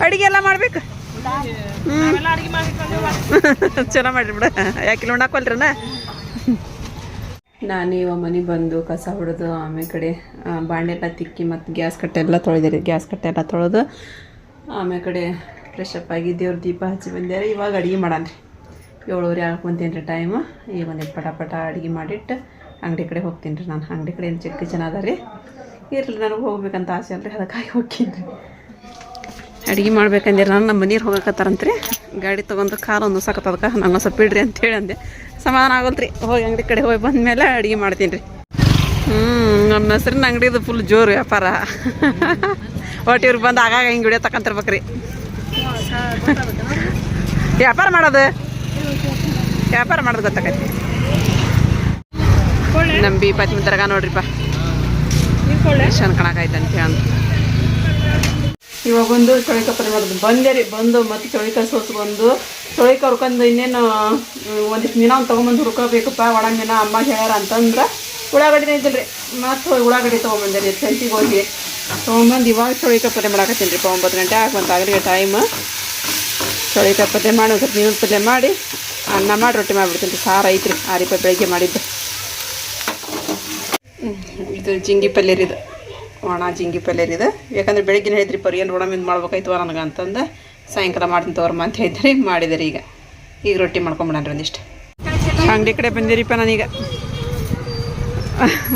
ಅಡಿಗೆ ಎಲ್ಲ ಮಾಡ್ಬೇಕು? ಚಲೋ ಮಾಡ್ರಿ ಬಿಡ. ಯಾಕಿಲ್ಲ ಉಣ್ಣಾಕೊಲ್ರನ? ನಾನು ಇವ ಮನೆ ಬಂದು ಕಸ ಹೊಡೆದು ಆಮೇಲೆ ಕಡೆ ಬಾಂಡೆಲ್ಲ ತಿಕ್ಕಿ ಮತ್ತು ಗ್ಯಾಸ್ ಕಟ್ಟೆ ಎಲ್ಲ ತೊಳೆದಿರಿ ಗ್ಯಾಸ್ ಕಟ್ಟೆ ಎಲ್ಲ ತೊಳೆದು ಆಮೇಲೆ ಕಡೆ ಫ್ರೆಶ್ ಅಪ್ ಆಗಿ ದೇವ್ರ ದೀಪ ಹಚ್ಚಿ ಬಂದ್ಯಾರ. ಇವಾಗ ಅಡುಗೆ ಮಾಡಾನ್ರಿ ಏಳುವರೆ ಹಾಕೊಂತೀನಿ ರೀ ಟೈಮು ಈಗ ಒಂದಿಟ್ಟು ಪಟ ಪಟ ಅಡುಗೆ ಮಾಡಿಟ್ಟು ಅಂಗಡಿ ಕಡೆ ಹೋಗ್ತೀನಿ ರೀ ನಾನು. ಅಂಗಡಿ ಕಡೆ ಏನು ಚಿಕ್ಕ ಜನ ಅದ ರೀ. ಇರಲಿ, ನನಗೆ ಹೋಗ್ಬೇಕಂತ ಆಸೆ ಅಲ್ರಿ. ಅದಕ್ಕಾಗಿ ಹೋಗ್ತೀನಿ ರೀ. ಅಡುಗೆ ಮಾಡ್ಬೇಕಂದ್ರೆ ನಾನು ನಮ್ಮ ಮನೀರು ಹೋಗಕತ್ತಾರಂತ್ರಿ. ಗಾಡಿ ತೊಗೊಂಡು ಕಾರ್ ಒಂದು ಸಾಕತ್ತದಕ್ಕೆ ನಂಗೆ ಸ್ವಲ್ಪ ಬಿಡ್ರಿ ಅಂತ ಹೇಳಿ ಅಂದೆ. ಸಮಾಧಾನ ಆಗಲ್ತ್ರಿ. ಹೋಗಿ ಅಂಗಡಿ ಕಡೆ ಹೋಗಿ ಬಂದಮೇಲೆ ಅಡುಗೆ ಮಾಡ್ತೀನಿ ರೀ. ಹ್ಞೂ ನಮ್ಮ ಹೆಸ್ರಿನ ಅಂಗಡಿದು ಫುಲ್ ಜೋರು ವ್ಯಾಪಾರ. ಒಟ್ಟು ಇವ್ರಿಗೆ ಬಂದು ಆಗಾಗ ಹಿಂಗೆ ವಿಡಿಯೋ ತಗೊಂತಿರ್ಬೇಕ್ರಿ ವ್ಯಾಪಾರ ಮಾಡೋದು? ವ್ಯಾಪಾರ ಮಾಡೋದು ಗೊತ್ತಾಗೈತಿ ನಮ್ಮ ಬಿ ಪತ್ನಿ ತರಗ ನೋಡ್ರಿಪ್ಪ ಎಷ್ಟು ಅನ್ಕೊಳಕೈತೆ ಅಂತ ಹೇಳಿ ಇವಾಗ ಒಂದು ಚೌಳಿಕಾಯಿ ಪಲ್ಯ ಮಾಡೋದು. ಬಂದೆ ರೀ, ಬಂದು ಮತ್ತೆ ಚೌಳಿಕಾಯಿ ಬಂದು, ಚೌಳಿಕಾಯಿ ಹುರ್ಕೊಂಡು ಇನ್ನೇನು ಒಂದಿಷ್ಟು ಒಂದು ತೊಗೊಂಬಂದು ಹುರ್ಕೋಬೇಕಪ್ಪ ಒಣ ಅಮ್ಮ ಹೇಳ್ಯಾರ ಅಂತಂದ್ರೆ ಉಳ್ಳಾಗಡ್ಡಿನೇ ಇದ್ದಿಲ್ಲ ರೀ. ಮತ್ತು ಉಳ್ಳಾಗಡ್ಡಿ ತೊಗೊಂಬಂದೆ ರೀ ಸಂತಿಗೆ ಹೋಗಿ. ತೊಗೊಂಬಂದು ಇವಾಗ ಚೌಳಿಕಾಯಿ ಪಲ್ಯ ಮಾಡಾಕತ್ತೀನಿ ರೀ, ಒಂಬತ್ತು ಗಂಟೆ ಆಗ್ಬಂತ ಆಗಲಿಗೆ ಟೈಮ್ ಚೌಳಿಕಾಯಿ ಪಲ್ಯ ಮಾಡಿ, ಒಂದು ಸ್ವಲ್ಪ ಮೀನಿನ ಪಲ್ಯ ಮಾಡಿ, ಅನ್ನ ಮಾಡಿ ರೊಟ್ಟಿ ಮಾಡಿಬಿಡ್ತೀನಿ ರೀ. ಸಾರು ಐತ್ರಿ ಆ ರೂಪಾಯಿ ಬೆಳಗ್ಗೆ ಮಾಡಿದ್ದು. ಇದು ಜಿಂಗಿ ಪಲ್ಯ ರೀ ಇದು. ಒಣ ಜಿಂಗಿ ಪಲ್ಯ ರೀ ಇದು ಯಾಕಂದ್ರೆ ಬೆಳಿಗ್ಗೆ ಹೇಳಿದ್ರಿ ಪರಿ ಏನು ಒಣಮಿಂದ ಮಾಡ್ಬೇಕಾಯ್ತು ನನಗೆ ಅಂತಂದು. ಸಾಯಂಕಾಲ ಮಾಡ್ತೀನಿ ತೋರಮ್ಮ ಅಂತ ಹೇಳಿದ್ರಿ ಮಾಡಿದ್ರಿ ಈಗ. ಈಗ ರೊಟ್ಟಿ ಮಾಡ್ಕೊಂಬಿಡನ್ರಿ ಒಂದಿಷ್ಟು. ಅಂಗಡಿ ಕಡೆ ಬಂದಿರಿಪ್ಪ ನಾನೀಗ.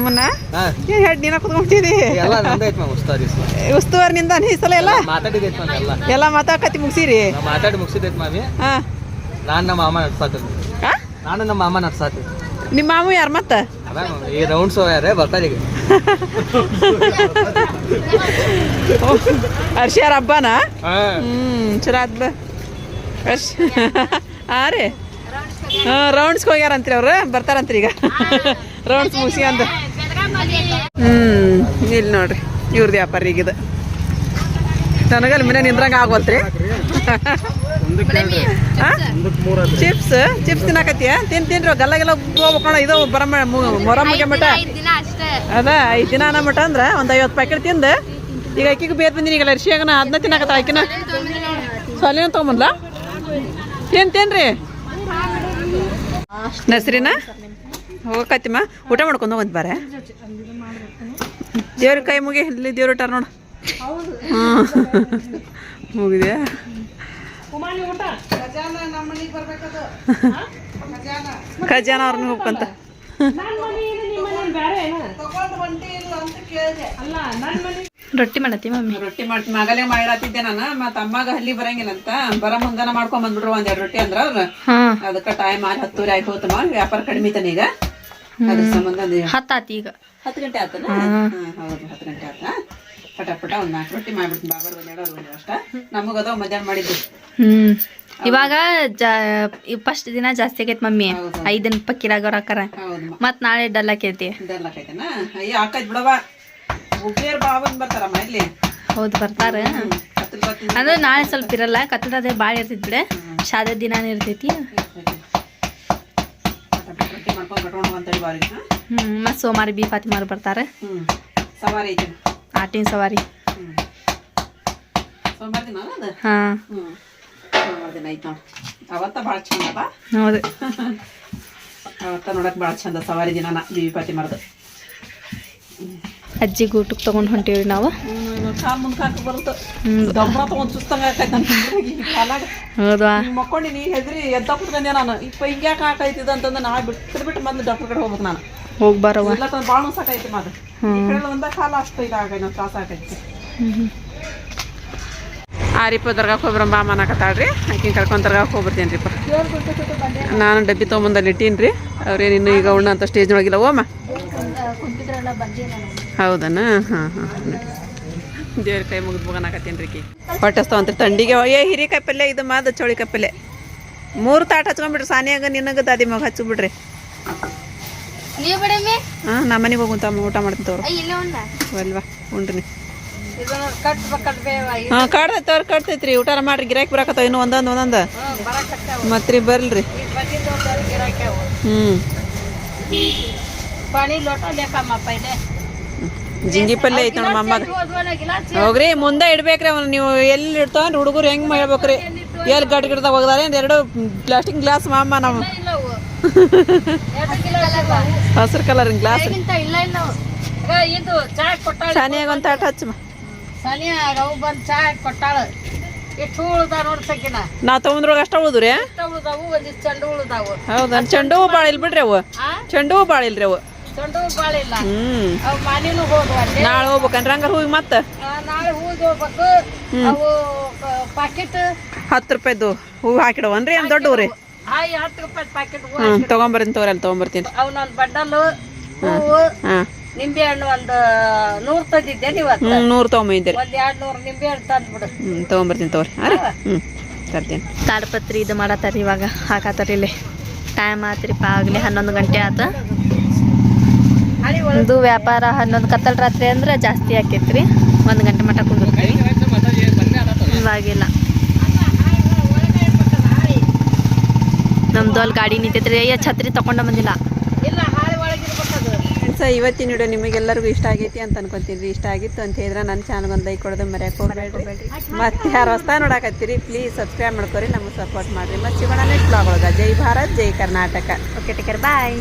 ಮುನ್ನ? ಏನು ಹೇಳಿ ನೀನ ಉಸ್ತಾದಿ ಉಸ್ತುವಾರಿ ನಿಂದ ಈ ಸಲ ಎಲ್ಲ? ಎಲ್ಲ ಮಾತಾಡ್ಕತಿ ಮುಗಿಸಿರಿ? ಮಾತಾಡಿ ಮುಗಿಸಿದೈತೆ ಮಾವಿ ಹಾಂ. ನಾನು ನಮ್ಮ ಮಾಮ ನಡ್ಸಾತೀನಿ ನಾನು ನಮ್ಮ ಮಾಮ ನಡ್ಸಾತೀನಿ ನಿಮ್ಮ ಮಾಮು ಯಾರು ಮತ್ತೆ? ಈ ರೌಂಡ್ಸ್ ಯಾರೇ ಬರ್ತಾರೆ ಈಗ. ಅರ್ಷಿಯಾರ ಹಬ್ಬನಾ? ಹ್ಮ್ ಚಲೋ ಆತ್ ಬ ಹಾ ರೀ. ಹಾಂ ರೌಂಡ್ಸ್ಗೆ ಹೋಗ್ಯಾರಂತ್ರಿ ಅವ್ರು. ಬರ್ತಾರಂತ್ರಿ ಈಗ. ರೌಂಡ್ಸ್ ಮುಗಿಸಿ ಅಂತ ಹ್ಮ್ ಇಲ್ಲಿ ನೋಡ್ರಿ ಇವ್ರದ್ದು ವ್ಯಾಪಾರ ಈಗ ಇದು ಅಲ್ಲಿ ಮನೆ ನಿಂದ್ರಂಗೆ ಆಗೋತ್ರಿ ಚಿಪ್ಸ್? ಚಿಪ್ಸ್ ತಿನ್ನಕತ್ತೀಯ? ತಿನ್ ತಿನ್ರಿ. ಗಲ್ಲಗೆಲ್ಲ ಹೋಗ್ಬೇಕಣ ಇದು ಬರ ಮೊರ ಮುಗಿಯ ಮಟ ಐದ್ ದಿನ ಅಷ್ಟೇ. ಅದ ಐದು ದಿನ ಅನ್ನೋ ಮಟ ಅಂದ್ರೆ ಒಂದು ಐವತ್ತು ಪ್ಯಾಕೆಟ್ ತಿಂದು ಈಗ ಅಕ್ಕಿಗೆ ಬೇರೆ ಬಂದಿನಿ. ಈಗ ಲರ್ಷಿಯಾಗನ ಅದನ್ನ ತಿನ್ನಕತ್ತ ಆಕಿನ ಸೊಲಿನ ತೊಗೊಂಬಂದ್ಲ? ತಿನ್ ತಿನ್ರಿ. ನಸ್ರಿನ? ಹೋಗಕತ್ತಿಮ್ಮ ಊಟ ಮಾಡ್ಕೊಂಡು ಹೋಗಂತ ಬಾರೆ. ದೇವ್ರ ಕೈ ಮುಗಿ ಇಲ್ಲಿ ದೇವ್ರ ಊಟ ನೋಡು. ಮುಗಿದ್ಯಾ? ಕುಮಾರಿ ಊಟ? ಖಜಾನ ಅವ್ರನ್ನ ಹೋಗ್ಕಂತ ನನ್ನ ಮನೆ ನಿಮ್ಮ ಮನೆ ಬೇರೆ ಏನು? ಅಲ್ಲ ನನ್ನ ಮನೆ ರೊಟ್ಟಿ ಮಾಡತ್ತಿ ಮಮ್ಮಿ? ರೊಟ್ಟಿ ಮಾಡ್ತಿ ಮಗಲೇ ಮಾಡಿರತ್ತಿದ್ದೆ ನಾನು. ಮತ್ತೆ ಅಮ್ಮಾಗ ಹಲ್ಲಿ ಬರಂಗಿಲ್ಲ ಅಂತ ಬರ ಮುಂದನ ಮಾಡ್ಕೊಂಡ್ ಬಂದ್ಬಿಡ್ರು ಒಂದ್ ಎರಡು ರೊಟ್ಟಿ ಅಂದ್ರ ಅದಕ್ಕ ಅದಕ್ಕೆ ಟೈಮ್ ಆಗಿ ಹತ್ತೂರಿ ಆಯ್ತು ಹೋತಮ್ಮ ವ್ಯಾಪಾರ ಕಡಿಮೆ ತಾನೆ ಈಗ. ಅದ್ರ ಸಂಬಂಧ ಹತ್ತಾತಿ ಈಗ. ಹತ್ತು ಗಂಟೆ ಆತನ? ಹೌದು ಹತ್ತು ಗಂಟೆ ಆತ. ಪಟ ಪಟ ಒಂದ್ ನಾಲ್ಕು ರೊಟ್ಟಿ ಮಾಡ್ಬಿಡ್ತೀನಿ ಬಾಬರ್ ಒಂದ್ ಎರಡು ಒಂದ್ ಅಷ್ಟ. ನಮಗ ಅದಾವ ಮಧ್ಯಾಹ್ನ ಮಾಡಿದ್ದು. ಹ್ಮ್. ಇವಾಗ ಫಸ್ಟ್ ದಿನ ಜಾಸ್ತಿ ಆಗೈತ್ ಮಮ್ಮಿ. ಐದನ್ ಐದ್ ದಿನ ಪಕ್ಕಿರಾಗೋರ್ ಹಾಕಾರ. ಮತ್ ನಾಳೆ ಡಲ್ ಹಾಕೈತಿ ಹೌದ್ ಅಯ್ಯ ಆಕೈತ್ ಬಿಡವ ಉಬ್ಬೇರ್ ಬಾಬನ್ ಬರ್ತಾರಮ್ಮ ಇಲ್ಲಿ. ಹೌದು ಬರ್ತಾರ. ಅಂದ್ರೆ ನಾಳೆ ಸ್ವಲ್ಪ ಇರಲ್ಲ ಕತ್ತದ ಭಾಳ ಇರ್ತೈತಿ ಬಿಡ. ಶಾದೆ ದಿನ ಇರ್ತೈತಿ. ಹ್ಮ್ ಮತ್ ಸೋಮವಾರ ಬಿ ಫಾತಿಮಾರ್ ಬರ್ತಾರ. ಹ್ಮ್. ಸವಾರಿ ಐತೆ. ಆಟಿನ ಸವಾರಿ. ದಿನ ಹಾ. ಅವತ್ತ ಭಾಳ ಚಂದ ಅದ ಹೌದು. ಅವತ್ತ ನೋಡಕ್ ಭಾಳ ಚಂದ ಸವಾರಿ ದಿನನ ಬಿ ಪಾಟಿ ಮರದ. ಅಜ್ಜಿ ಊಟಕ್ಕೆ ತೊಗೊಂಡು ಹೊಂಟೀವಿ ನಾವು. ಹೌದಾ? ಮಕ್ಕೊಂಡಿನಿ ಹೆದ್ರಿ ಎದ್ದ ಕುತ್ಕೊಂಡೆ ನಾನು? ಇಪ್ಪ ಹಿಂಗ್ಯಾಕೆ ಹಾಕೈತಿದ ಅಂತಂದ್ರೆ ನಾ ಬಿಟ್ಟು ಬಿಟ್ಟು ಬಂದು ಡಾಕ್ಟರ್ ಕಡೆ ಹೋಗ್ಬೇಕು ನಾನು. ಹೋಗಿ ಬರವ. ಭಾಳ ಸಾಕೈತಿ ಮಾದ ಒಂದ ಕಾಲ ಅಷ್ಟು ಇದಾಗೈ ನಾವು ತ್ರಾಸ ಆಗೈತಿ. ದರ್ಗಾಕ್ಕೆ ಆಕಿನ ಕರ್ಕೊಂಡು ದರ್ಗಾಕ್ಕೆ ಹೋಗ್ಬರ್ತೀನಿ ನಾನು ಡಬ್ಬಿ ತೊಗೊಂಬಂದಲ್ಲಿ ಇಟ್ಟೀನಿ ರೀ ಅವ್ರೇನು ಇನ್ನೂ ಈಗ ಉಣ್ಣ ಅಂತ ಸ್ಟೇಜ್ ಒಳಗಿಲ್ಲ ಓಮ ಹೌದನ? ಹಾಂ ಹಾಂ ದೇವ್ರ ಕೈ ಮುಗಿದು ಹೋಗನಾಕತ್ತೀನಿ ರೀ ಹೊಟ್ಟೆಸ್ತಾವ ಅಂತ ತಂಡಿಗೆ. ಏ ಹಿರಿಕಾಯಿ ಪಲ್ಯ ಇದು ಮಾದ ಚೌಳಿಕಾಯಿ ಪಲ್ಯ. ಮೂರು ತಾಟ್ ಹಚ್ಕೊಂಡ್ಬಿಡ್ರಿ ಸಾನಿಯಾಗ ನಿನಗೆ ದಾದಿ ಮಗ ಹಚ್ಚಿಬಿಡ್ರಿ ನೀವು ಬಿಡಮ್ಮಿ? ಹಾಂ ನಮ್ಮ ಮನೆಗೆ ಊಟ ಮಾಡ್ತೀನಿ ಒಂದ ಅಲ್ವಾ ಉಂಡ್ರಿ ಹಾಂ ಕಡ್ದೈತೆ ಕಟ್ತೈತ್ರಿ. ಊಟ ಮಾಡ್ರಿ ಗಿರಾಕಿ ಬರಾಕತ್ತಾವ ಇನ್ನು ಒಂದೊಂದು ಒಂದೊಂದು. ಮತ್ರಿ ಬರ್ಲ್ರಿ. ಹ್ಞೂ ಜಿಂಗಿ ಪಲ್ಯ ಐತೆ ನಮ್ಮ ಅಮ್ಮಗ ಹೋಗ್ರಿ ಮುಂದೆ ಇಡ್ಬೇಕ್ರಿ ಅವ್ನು. ನೀವು ಎಲ್ಲಿ ಇಡ್ತಾವ ಹುಡುಗರು ಹೆಂಗ್ ಮಾಡ್ಬೇಕ್ರಿ. ಎಲ್ಲಿ ಗಡ್ ಗಿಡದಾಗ ಹೋಗ್ದಾರೆ ಎರಡು ಪ್ಲಾಸ್ಟಿಕ್ ಗ್ಲಾಸ್ ಮಾಮ್ಮ ನಾವು ಹಸಿರು ಕಲರ್ ಗ್ಲಾಸ್ ಸಾನಿಯಾಗ ಒಂದು ತಾಟ ಹಚ್ಚ ಸನಿಯ ಅವು ಬಂದ್ ಚಾ ಕೊಟ್ಟಾಳ. ಎಷ್ಟು ಉಳ್ದ ನಾ ತಗೊಂಡ್ರೊಳಗ ಅಷ್ಟ ಉಳಿದ್ರಿ? ಉಳ್ದಾವು ಒಂದಿಷ್ಟು ಚೆಂಡು ಉಳ್ದಾವು. ಹೌದಾ? ಚೆಂಡು ಹೂ ಬಾಳ ಬಿಡ್ರಿ ಅವು. ಚೆಂಡು ಹೂ ಬಾಳ ಇಲ್ರಿ ಅವು. ಚೆಂಡು ಹೂ ಭಾಳ ಇಲ್ಲ ಹ್ಮ್. ಅವು ಮಾನಿನೂ ಹೋದ್ವು ಅಲ್ಲಿ. ನಾಳೆ ಹೋಗ್ಬೇಕನ್ರಿ. ಹಂಗಾರ ಹೂ ಮತ್ತೆ? ನಾಳೆ ಹೂವಿಗೆ ಹೋಗ್ಬೇಕು. ಅವು ಪಾಕೆಟ್ ಹತ್ತು ರೂಪಾಯ್ದು ಹೂ ಹಾಕಿಡವನ್ರಿ ಏನು ದೊಡ್ಡ ಹೂರಿ ಹಾಯ್ ಹತ್ತು ರೂಪಾಯಿ ಪ್ಯಾಕೆಟ್ ಹ್ಞೂ ತೊಗೊಂಬರ್ತೀನಿ ಅಲ್ಲಿ ತೊಗೊಂಬರ್ತೀನಿ. ಅವನೊಂದು ಬಂಡಲು ಹೂವು ಹಾಂ. ನಿಂಬೆ ಹಣ್ಣು ಒಂದು ನೂರು ತಂದಿದ್ದೆ ನೀವತ್ತು ಹ್ಞೂ ನೂರು ತೊಗೊಂಬಂದಿರಿ ಒಂದು ಎರಡು ನೂರು ನಿಂಬೆ ಹಣ್ಣು ತಂದ್ಬಿಡು. ಹ್ಞೂ ತೊಗೊಂಬರ್ತೀನಿ ತಗೋರಿ. ಹಾಂ ಹ್ಞೂ ತರ್ತೀನಿ. ತಾಡ್ಪತ್ರಿ ಇದು ಮಾಡತ್ತಾರ ಇವಾಗ. ಹಾಕತ್ತಾರ ಇಲ್ಲಿ. ಟೈಮ್ ಆತ್ರಿಪ್ಪ ಆಗಲಿ ಹನ್ನೊಂದು ಗಂಟೆ ಆತ. ಒಂದು ವ್ಯಾಪಾರ ಹನ್ನೊಂದು ಕತ್ತಲ್ ರಾತ್ರಿ ಅಂದ್ರೆ ಜಾಸ್ತಿ ಆಕೈತ್ರಿ. ಒಂದು ಗಂಟೆ ಮಟ್ಟ ಕುಂದಿರ್ತೀವಿ. ಇವಾಗಿಲ್ಲ. ನಮ್ದು ಅಲ್ಲಿ ಗಾಡಿ ನಿಂತೈತ್ರಿ. ಅಯ್ಯ ಛತ್ರಿ ತಕೊಂಡ ಬಂದಿಲ್ಲ. ಇವತ್ತಿನ ವಿಡಿಯೋ ನಿಮಗೆಲ್ಲರಿಗೂ ಇಷ್ಟ ಆಗೈತಿ ಅಂತ ಅನ್ಕೊಂತೀನಿ ಇಷ್ಟ ಆಗಿತ್ತು ಅಂತ ಹೇಳಿದ್ರೆ ನನ್ನ ಚಾನಲ್ ಒಂದು ಲೈಕ್ ಕೊಡೋದು ಮರ್ಯಾಕೆ ಹೋಗ್ಬೇಡ್ರಿ. ಮತ್ತೆ ಯಾರು ಹೊಸ ನೋಡಕತ್ತೀರಿ ಪ್ಲೀಸ್ ಸಬ್ಸ್ಕ್ರೈಬ್ ಮಾಡ್ಕೊರಿ ನಮಗೆ ಸಪೋರ್ಟ್ ಮಾಡಿರಿ. ಮತ್ತೆ ಸಿಗೋಣ ನೆಕ್ಸ್ಟ್ ಬ್ಲಾಗ್ ಒಳಗೆ. ಜೈ ಭಾರತ್ ಜೈ Karnataka. Okay take care bye